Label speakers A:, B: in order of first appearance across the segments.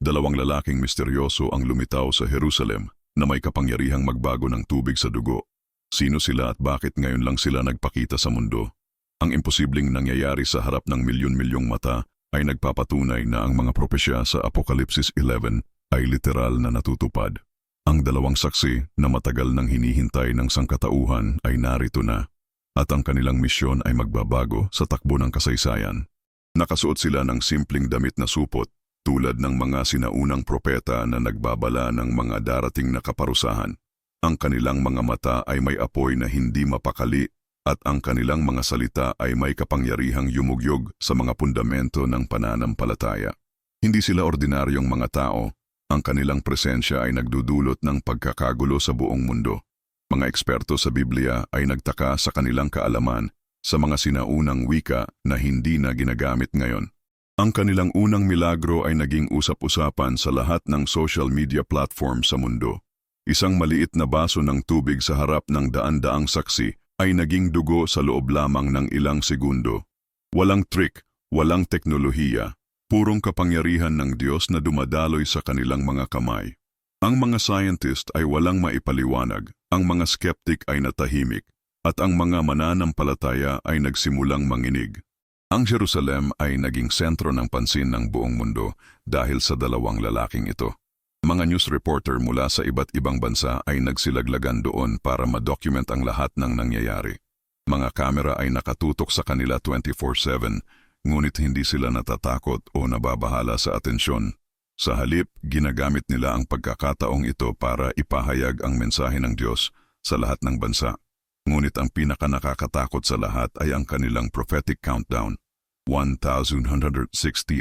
A: Dalawang lalaking misteryoso ang lumitaw sa Jerusalem na may kapangyarihang magbago ng tubig sa dugo. Sino sila at bakit ngayon lang sila nagpakita sa mundo? Ang imposibleng nangyayari sa harap ng milyon-milyong mata ay nagpapatunay na ang mga propesya sa Apokalipsis 11 ay literal na natutupad. Ang dalawang saksi na matagal nang hinihintay ng sangkatauhan ay narito na at ang kanilang misyon ay magbabago sa takbo ng kasaysayan. Nakasuot sila ng simpleng damit na supot tulad ng mga sinaunang propeta na nagbabala ng mga darating na kaparusahan. Ang kanilang mga mata ay may apoy na hindi mapakali at ang kanilang mga salita ay may kapangyarihang yumugyog sa mga pundamento ng pananampalataya. Hindi sila ordinaryong mga tao, ang kanilang presensya ay nagdudulot ng pagkakagulo sa buong mundo. Mga eksperto sa Biblia ay nagtaka sa kanilang kaalaman sa mga sinaunang wika na hindi na ginagamit ngayon. Ang kanilang unang milagro ay naging usap-usapan sa lahat ng social media platform sa mundo. Isang maliit na baso ng tubig sa harap ng daan-daang saksi ay naging dugo sa loob lamang ng ilang segundo. Walang trick, walang teknolohiya, purong kapangyarihan ng Diyos na dumadaloy sa kanilang mga kamay. Ang mga scientist ay walang maipaliwanag, ang mga skeptic ay natahimik, at ang mga mananampalataya ay nagsimulang manginig. Ang Jerusalem ay naging sentro ng pansin ng buong mundo dahil sa dalawang lalaking ito. Mga news reporter mula sa iba't ibang bansa ay nagsilaglagan doon para ma-document ang lahat ng nangyayari. Mga kamera ay nakatutok sa kanila 24-7, ngunit hindi sila natatakot o nababahala sa atensyon. Sa halip, ginagamit nila ang pagkakataong ito para ipahayag ang mensahe ng Diyos sa lahat ng bansa. Ngunit ang pinaka nakakatakot sa lahat ay ang kanilang prophetic countdown, 1,160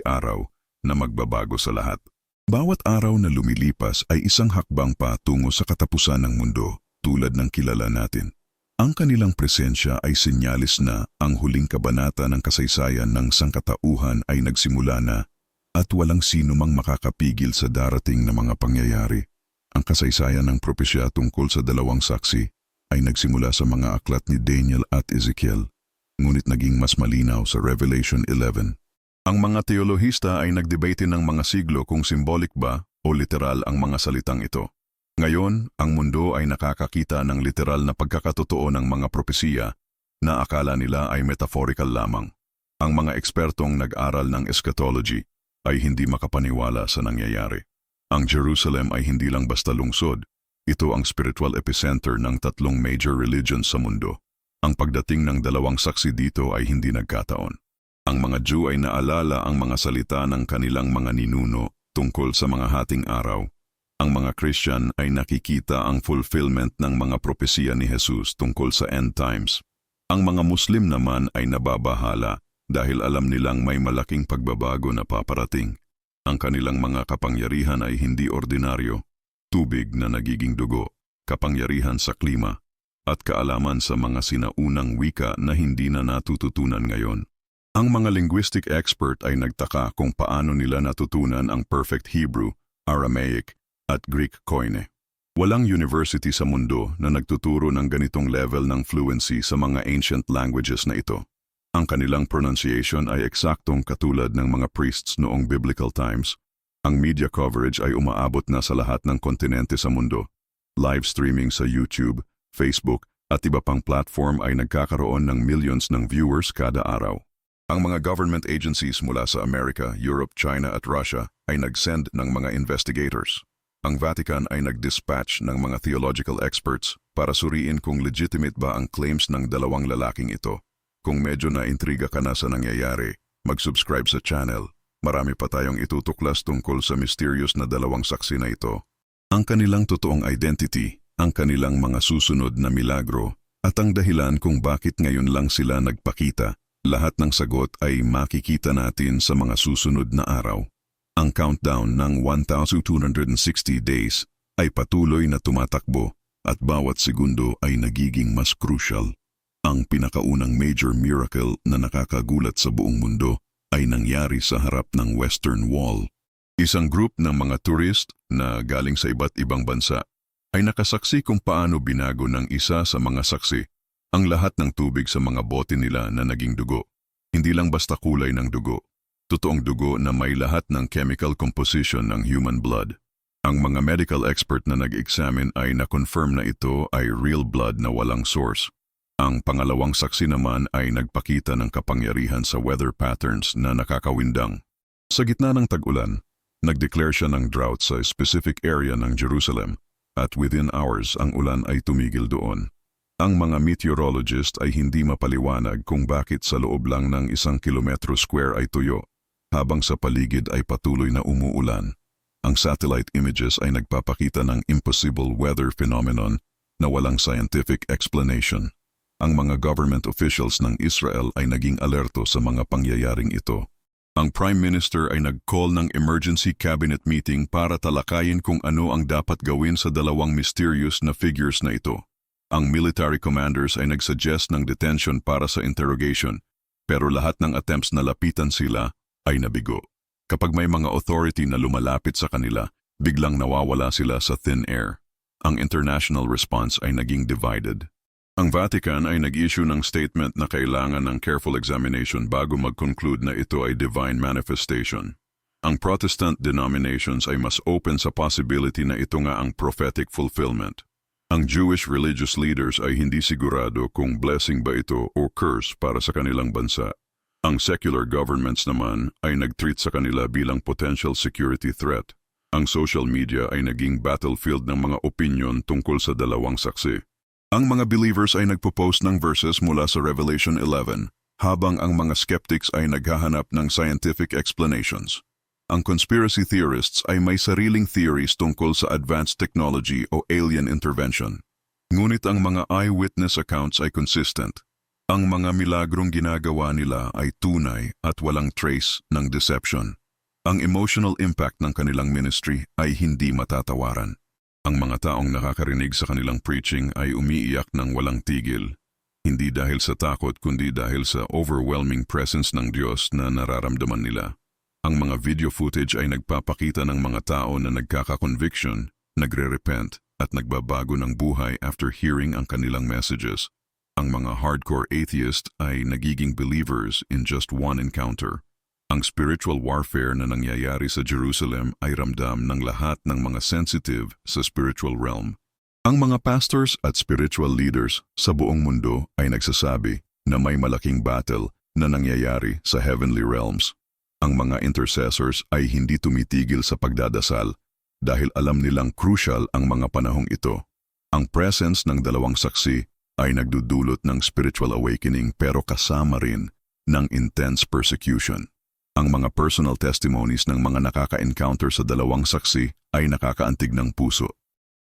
A: araw na magbabago sa lahat. Bawat araw na lumilipas ay isang hakbang pa tungo sa katapusan ng mundo tulad ng kilala natin. Ang kanilang presensya ay sinyalis na ang huling kabanata ng kasaysayan ng sangkatauhan ay nagsimula na at walang sino mang makakapigil sa darating na mga pangyayari. Ang kasaysayan ng propesya tungkol sa dalawang saksi ay nagsimula sa mga aklat ni Daniel at Ezekiel, ngunit naging mas malinaw sa Revelation 11. Ang mga teolohista ay nagdebate ng mga siglo kung symbolic ba o literal ang mga salitang ito. Ngayon, ang mundo ay nakakakita ng literal na pagkakatotoo ng mga propesiya na akala nila ay metaphorical lamang. Ang mga ekspertong nag-aral ng eschatology ay hindi makapaniwala sa nangyayari. Ang Jerusalem ay hindi lang basta lungsod, ito ang spiritual epicenter ng tatlong major religions sa mundo. Ang pagdating ng dalawang saksi dito ay hindi nagkataon. Ang mga Jew ay naalala ang mga salita ng kanilang mga ninuno tungkol sa mga hating araw. Ang mga Christian ay nakikita ang fulfillment ng mga propesiya ni Jesus tungkol sa end times. Ang mga Muslim naman ay nababahala dahil alam nilang may malaking pagbabago na paparating. Ang kanilang mga kapangyarihan ay hindi ordinaryo, tubig na nagiging dugo, kapangyarihan sa klima, at kaalaman sa mga sinaunang wika na hindi na natututunan ngayon. Ang mga linguistic expert ay nagtaka kung paano nila natutunan ang perfect Hebrew, Aramaic, at Greek koine. Walang university sa mundo na nagtuturo ng ganitong level ng fluency sa mga ancient languages na ito. Ang kanilang pronunciation ay eksaktong katulad ng mga priests noong biblical times ang media coverage ay umaabot na sa lahat ng kontinente sa mundo. Live streaming sa YouTube, Facebook at iba pang platform ay nagkakaroon ng millions ng viewers kada araw. Ang mga government agencies mula sa Amerika, Europe, China at Russia ay nag-send ng mga investigators. Ang Vatican ay nag-dispatch ng mga theological experts para suriin kung legitimate ba ang claims ng dalawang lalaking ito. Kung medyo na intriga ka na sa nangyayari, mag-subscribe sa channel Marami pa tayong itutuklas tungkol sa mysterious na dalawang saksi na ito. Ang kanilang totoong identity, ang kanilang mga susunod na milagro, at ang dahilan kung bakit ngayon lang sila nagpakita. Lahat ng sagot ay makikita natin sa mga susunod na araw. Ang countdown ng 1,260 days ay patuloy na tumatakbo at bawat segundo ay nagiging mas crucial. Ang pinakaunang major miracle na nakakagulat sa buong mundo ay nangyari sa harap ng Western Wall. Isang group ng mga turist na galing sa iba't ibang bansa ay nakasaksi kung paano binago ng isa sa mga saksi ang lahat ng tubig sa mga bote nila na naging dugo. Hindi lang basta kulay ng dugo. Totoong dugo na may lahat ng chemical composition ng human blood. Ang mga medical expert na nag-examine ay na-confirm na ito ay real blood na walang source. Ang pangalawang saksi naman ay nagpakita ng kapangyarihan sa weather patterns na nakakawindang. Sa gitna ng tag-ulan, nag-declare siya ng drought sa specific area ng Jerusalem at within hours ang ulan ay tumigil doon. Ang mga meteorologist ay hindi mapaliwanag kung bakit sa loob lang ng isang kilometro square ay tuyo, habang sa paligid ay patuloy na umuulan. Ang satellite images ay nagpapakita ng impossible weather phenomenon na walang scientific explanation. Ang mga government officials ng Israel ay naging alerto sa mga pangyayaring ito. Ang Prime Minister ay nag-call ng emergency cabinet meeting para talakayin kung ano ang dapat gawin sa dalawang mysterious na figures na ito. Ang military commanders ay nagsuggest ng detention para sa interrogation, pero lahat ng attempts na lapitan sila ay nabigo. Kapag may mga authority na lumalapit sa kanila, biglang nawawala sila sa thin air. Ang international response ay naging divided. Ang Vatican ay nag-issue ng statement na kailangan ng careful examination bago mag-conclude na ito ay divine manifestation. Ang Protestant denominations ay mas open sa possibility na ito nga ang prophetic fulfillment. Ang Jewish religious leaders ay hindi sigurado kung blessing ba ito o curse para sa kanilang bansa. Ang secular governments naman ay nag-treat sa kanila bilang potential security threat. Ang social media ay naging battlefield ng mga opinion tungkol sa dalawang saksi. Ang mga believers ay nagpo-post ng verses mula sa Revelation 11, habang ang mga skeptics ay naghahanap ng scientific explanations. Ang conspiracy theorists ay may sariling theories tungkol sa advanced technology o alien intervention. Ngunit ang mga eyewitness accounts ay consistent. Ang mga milagrong ginagawa nila ay tunay at walang trace ng deception. Ang emotional impact ng kanilang ministry ay hindi matatawaran. Ang mga taong nakakarinig sa kanilang preaching ay umiiyak ng walang tigil, hindi dahil sa takot kundi dahil sa overwhelming presence ng Diyos na nararamdaman nila. Ang mga video footage ay nagpapakita ng mga tao na nagkaka-conviction, nagre-repent at nagbabago ng buhay after hearing ang kanilang messages. Ang mga hardcore atheist ay nagiging believers in just one encounter. Ang spiritual warfare na nangyayari sa Jerusalem ay ramdam ng lahat ng mga sensitive sa spiritual realm. Ang mga pastors at spiritual leaders sa buong mundo ay nagsasabi na may malaking battle na nangyayari sa heavenly realms. Ang mga intercessors ay hindi tumitigil sa pagdadasal dahil alam nilang crucial ang mga panahong ito. Ang presence ng dalawang saksi ay nagdudulot ng spiritual awakening pero kasama rin ng intense persecution. Ang mga personal testimonies ng mga nakaka-encounter sa dalawang saksi ay nakakaantig ng puso.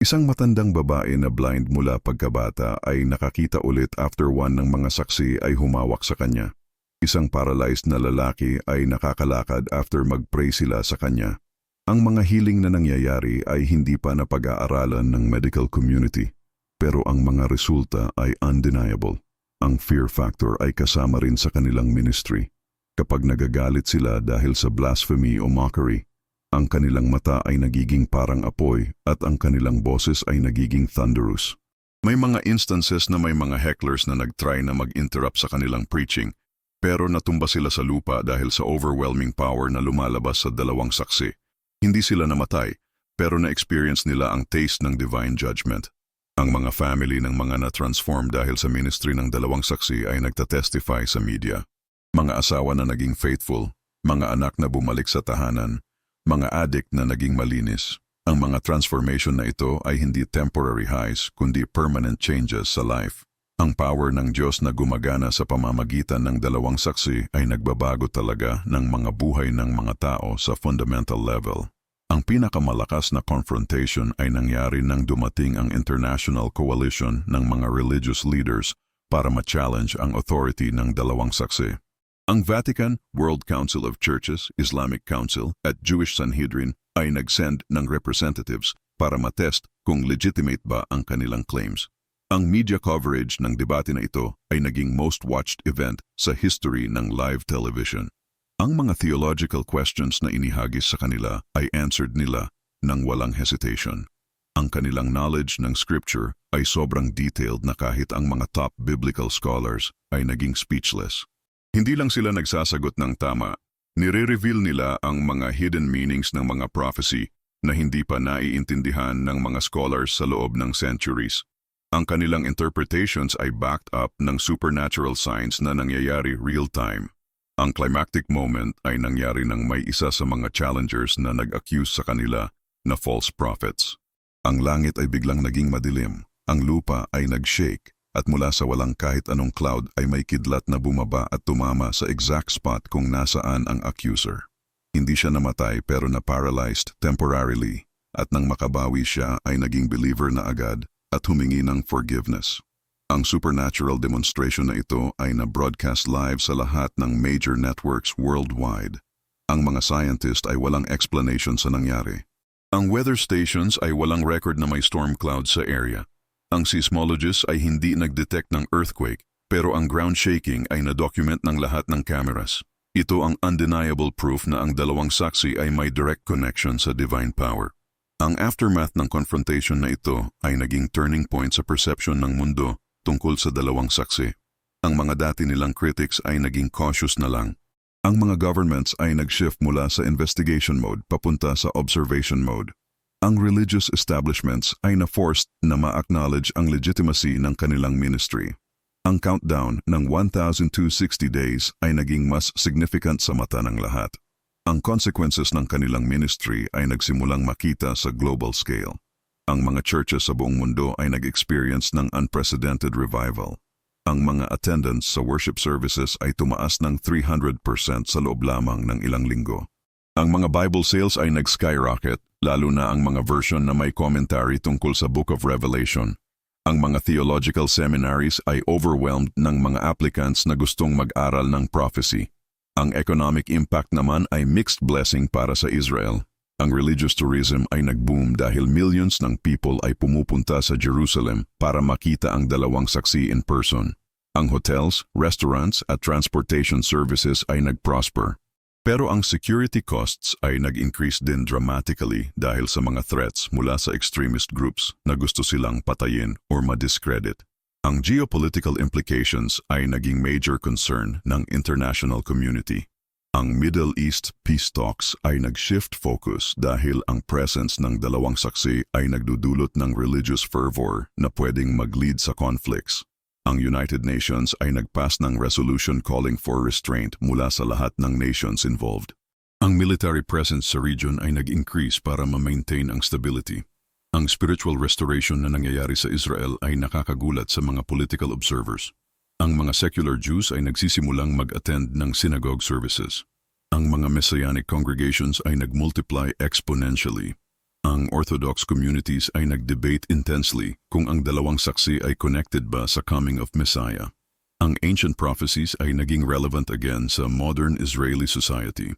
A: Isang matandang babae na blind mula pagkabata ay nakakita ulit after one ng mga saksi ay humawak sa kanya. Isang paralyzed na lalaki ay nakakalakad after mag-pray sila sa kanya. Ang mga healing na nangyayari ay hindi pa napag-aaralan ng medical community, pero ang mga resulta ay undeniable. Ang fear factor ay kasama rin sa kanilang ministry. Kapag nagagalit sila dahil sa blasphemy o mockery, ang kanilang mata ay nagiging parang apoy at ang kanilang boses ay nagiging thunderous. May mga instances na may mga hecklers na nag-try na mag-interrupt sa kanilang preaching pero natumba sila sa lupa dahil sa overwhelming power na lumalabas sa dalawang saksi. Hindi sila namatay, pero na-experience nila ang taste ng divine judgment. Ang mga family ng mga na-transform dahil sa ministry ng dalawang saksi ay nagtatestify sa media. Mga asawa na naging faithful, mga anak na bumalik sa tahanan, mga addict na naging malinis. Ang mga transformation na ito ay hindi temporary highs kundi permanent changes sa life. Ang power ng Diyos na gumagana sa pamamagitan ng dalawang saksi ay nagbabago talaga ng mga buhay ng mga tao sa fundamental level. Ang pinakamalakas na confrontation ay nangyari nang dumating ang International Coalition ng mga religious leaders para ma-challenge ang authority ng dalawang saksi. Ang Vatican, World Council of Churches, Islamic Council at Jewish Sanhedrin ay nag-send ng representatives para matest kung legitimate ba ang kanilang claims. Ang media coverage ng debate na ito ay naging most watched event sa history ng live television. Ang mga theological questions na inihagis sa kanila ay answered nila ng walang hesitation. Ang kanilang knowledge ng scripture ay sobrang detailed na kahit ang mga top biblical scholars ay naging speechless. Hindi lang sila nagsasagot ng tama, Nire-reveal nila ang mga hidden meanings ng mga prophecy na hindi pa naiintindihan ng mga scholars sa loob ng centuries. Ang kanilang interpretations ay backed up ng supernatural signs na nangyayari real-time. Ang climactic moment ay nangyari nang may isa sa mga challengers na nag-accuse sa kanila na false prophets. Ang langit ay biglang naging madilim, ang lupa ay nag-shake, at mula sa walang kahit anong cloud ay may kidlat na bumaba at tumama sa exact spot kung nasaan ang accuser. Hindi siya namatay pero na-paralyzed temporarily at nang makabawi siya ay naging believer na agad at humingi ng forgiveness. Ang supernatural demonstration na ito ay na-broadcast live sa lahat ng major networks worldwide. Ang mga scientist ay walang explanation sa nangyari. Ang weather stations ay walang record na may storm clouds sa area. Ang seismologists ay hindi nag-detect ng earthquake pero ang ground shaking ay na-document ng lahat ng cameras. Ito ang undeniable proof na ang dalawang saksi ay may direct connection sa divine power. Ang aftermath ng confrontation na ito ay naging turning point sa perception ng mundo tungkol sa dalawang saksi. Ang mga dati nilang critics ay naging cautious na lang. Ang mga governments ay nag-shift mula sa investigation mode papunta sa observation mode. Ang religious establishments ay na-forced na ma-acknowledge ang legitimacy ng kanilang ministry. Ang countdown ng 1,260 days ay naging mas significant sa mata ng lahat. Ang consequences ng kanilang ministry ay nagsimulang makita sa global scale. Ang mga churches sa buong mundo ay nag-experience ng unprecedented revival. Ang mga attendance sa worship services ay tumaas ng 300% sa loob lamang ng ilang linggo. Ang mga Bible sales ay nag-skyrocket, lalo na ang mga version na may commentary tungkol sa Book of Revelation. Ang mga theological seminaries ay overwhelmed ng mga applicants na gustong mag-aral ng prophecy. Ang economic impact naman ay mixed blessing para sa Israel. Ang religious tourism ay nag-boom dahil millions ng people ay pumupunta sa Jerusalem para makita ang dalawang saksi in person. Ang hotels, restaurants at transportation services ay nag-prosper. Pero ang security costs ay nag-increase din dramatically dahil sa mga threats mula sa extremist groups na gusto silang patayin or ma-discredit. Ang geopolitical implications ay naging major concern ng international community. Ang Middle East peace talks ay nag-shift focus dahil ang presence ng dalawang saksi ay nagdudulot ng religious fervor na pwedeng mag-lead sa conflicts. Ang United Nations ay nagpass ng resolution calling for restraint mula sa lahat ng nations involved. Ang military presence sa region ay nag-increase para ma-maintain ang stability. Ang spiritual restoration na nangyayari sa Israel ay nakakagulat sa mga political observers. Ang mga secular Jews ay nagsisimulang mag-attend ng synagogue services. Ang mga messianic congregations ay nag-multiply exponentially. Ang Orthodox communities ay nag-debate intensely kung ang dalawang saksi ay connected ba sa coming of Messiah. Ang ancient prophecies ay naging relevant again sa modern Israeli society.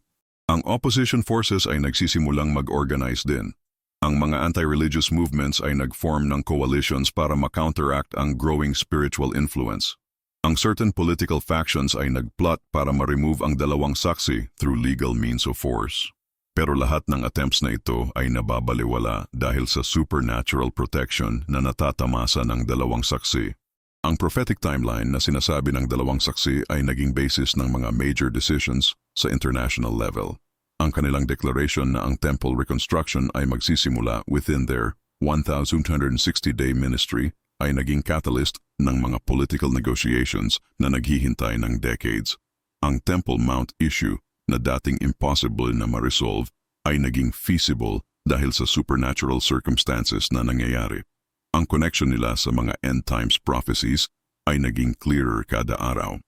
A: Ang opposition forces ay nagsisimulang mag-organize din. Ang mga anti-religious movements ay nag-form ng coalitions para ma-counteract ang growing spiritual influence. Ang certain political factions ay nagplot para ma-remove ang dalawang saksi through legal means of force. Pero lahat ng attempts na ito ay nababaliwala dahil sa supernatural protection na natatamasa ng dalawang saksi. Ang prophetic timeline na sinasabi ng dalawang saksi ay naging basis ng mga major decisions sa international level. Ang kanilang declaration na ang temple reconstruction ay magsisimula within their 1,260-day ministry ay naging catalyst ng mga political negotiations na naghihintay ng decades. Ang Temple Mount issue na dating impossible na ma-resolve ay naging feasible dahil sa supernatural circumstances na nangyayari. Ang connection nila sa mga end times prophecies ay naging clearer kada araw.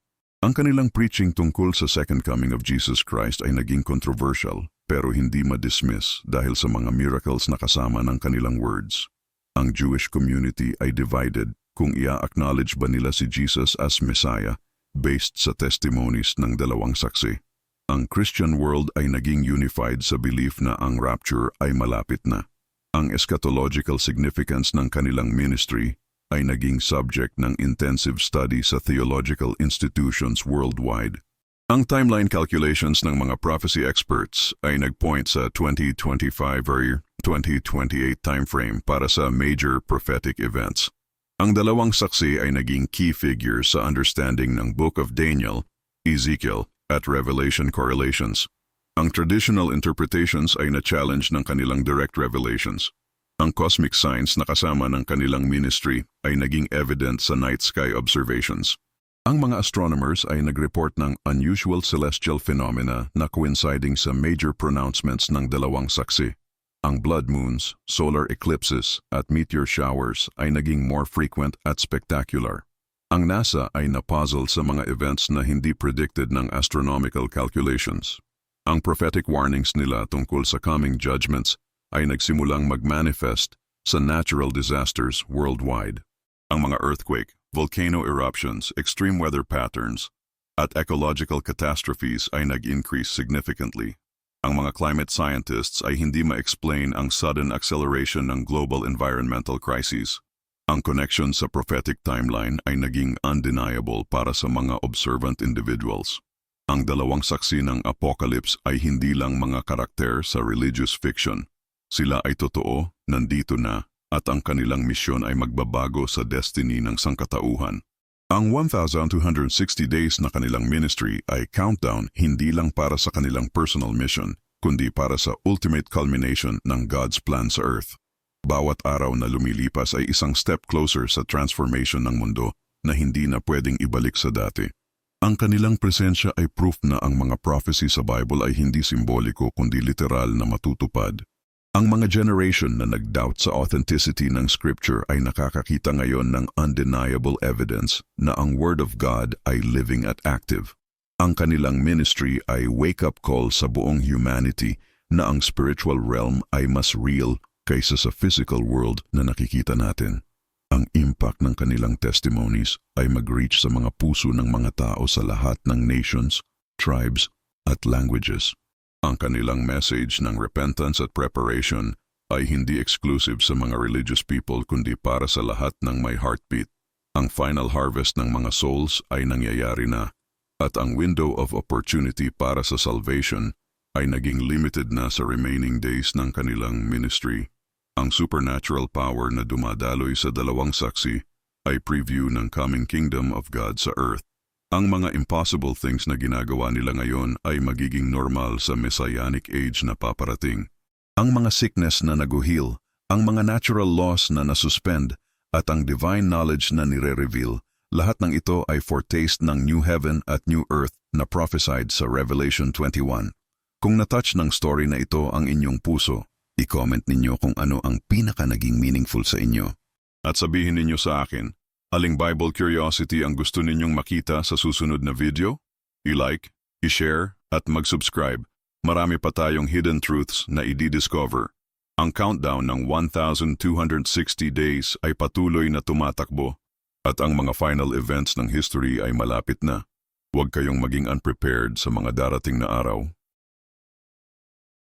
A: Ang kanilang preaching tungkol sa second coming of Jesus Christ ay naging controversial pero hindi ma-dismiss dahil sa mga miracles na kasama ng kanilang words. Ang Jewish community ay divided kung ia-acknowledge ba nila si Jesus as Messiah based sa testimonies ng dalawang saksi. Ang Christian world ay naging unified sa belief na ang rapture ay malapit na. Ang eschatological significance ng kanilang ministry ay naging subject ng intensive study sa theological institutions worldwide. Ang timeline calculations ng mga prophecy experts ay nagpoint sa 2025 or 2028 timeframe para sa major prophetic events. Ang dalawang saksi ay naging key figures sa understanding ng Book of Daniel, Ezekiel, at Revelation correlations. Ang traditional interpretations ay na-challenge ng kanilang direct revelations. Ang cosmic signs na kasama ng kanilang ministry ay naging evident sa night sky observations. Ang mga astronomers ay nag-report ng unusual celestial phenomena na coinciding sa major pronouncements ng dalawang saksi. Ang blood moons, solar eclipses at meteor showers ay naging more frequent at spectacular. Ang NASA ay napuzzle sa mga events na hindi predicted ng astronomical calculations. Ang prophetic warnings nila tungkol sa coming judgments ay nagsimulang mag-manifest sa natural disasters worldwide. Ang mga earthquake, volcano eruptions, extreme weather patterns, at ecological catastrophes ay nag-increase significantly. Ang mga climate scientists ay hindi ma-explain ang sudden acceleration ng global environmental crises. Ang connection sa prophetic timeline ay naging undeniable para sa mga observant individuals. Ang dalawang saksi ng apocalypse ay hindi lang mga karakter sa religious fiction. Sila ay totoo, nandito na, at ang kanilang misyon ay magbabago sa destiny ng sangkatauhan. Ang 1,260 days na kanilang ministry ay countdown hindi lang para sa kanilang personal mission, kundi para sa ultimate culmination ng God's plan sa earth. Bawat araw na lumilipas ay isang step closer sa transformation ng mundo na hindi na pwedeng ibalik sa dati. Ang kanilang presensya ay proof na ang mga prophecy sa Bible ay hindi simboliko kundi literal na matutupad. Ang mga generation na nag-doubt sa authenticity ng scripture ay nakakakita ngayon ng undeniable evidence na ang Word of God ay living at active. Ang kanilang ministry ay wake-up call sa buong humanity na ang spiritual realm ay mas real kaysa sa physical world na nakikita natin. Ang impact ng kanilang testimonies ay mag-reach sa mga puso ng mga tao sa lahat ng nations, tribes, at languages. Ang kanilang message ng repentance at preparation ay hindi exclusive sa mga religious people kundi para sa lahat ng may heartbeat. Ang final harvest ng mga souls ay nangyayari na at ang window of opportunity para sa salvation ay naging limited na sa remaining days ng kanilang ministry. Ang supernatural power na dumadaloy sa dalawang saksi ay preview ng coming kingdom of God sa earth. Ang mga impossible things na ginagawa nila ngayon ay magiging normal sa messianic age na paparating. Ang mga sickness na naguhil, ang mga natural laws na nasuspend, at ang divine knowledge na nire-reveal, lahat ng ito ay foretaste ng new heaven at new earth na prophesied sa Revelation 21. Kung natouch ng story na ito ang inyong puso, i-comment ninyo kung ano ang pinaka naging meaningful sa inyo. At sabihin ninyo sa akin, aling Bible curiosity ang gusto ninyong makita sa susunod na video? I-like, i-share, at mag-subscribe. Marami pa tayong hidden truths na i-discover. Ang countdown ng 1,260 days ay patuloy na tumatakbo at ang mga final events ng history ay malapit na. Huwag kayong maging unprepared sa mga darating na araw